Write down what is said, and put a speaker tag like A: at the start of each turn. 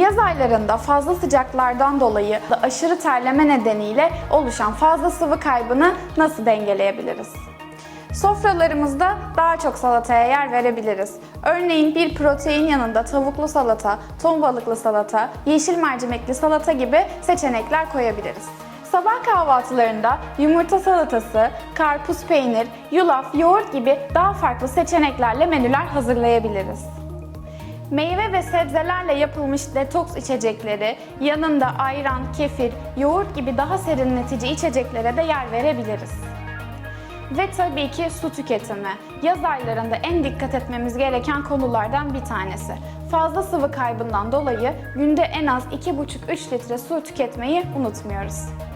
A: Yaz aylarında fazla sıcaklardan dolayı aşırı terleme nedeniyle oluşan fazla sıvı kaybını nasıl dengeleyebiliriz? Sofralarımızda daha çok salataya yer verebiliriz. Örneğin bir protein yanında tavuklu salata, ton balıklı salata, yeşil mercimekli salata gibi seçenekler koyabiliriz. Sabah kahvaltılarında yumurta salatası, karpuz peynir, yulaf, yoğurt gibi daha farklı seçeneklerle menüler hazırlayabiliriz. Meyve ve sebzelerle yapılmış detoks içecekleri, yanında ayran, kefir, yoğurt gibi daha serinletici içeceklere de yer verebiliriz. Ve tabii ki su tüketimi. Yaz aylarında en dikkat etmemiz gereken konulardan bir tanesi. Fazla sıvı kaybından dolayı günde en az 2,5-3 litre su tüketmeyi unutmuyoruz.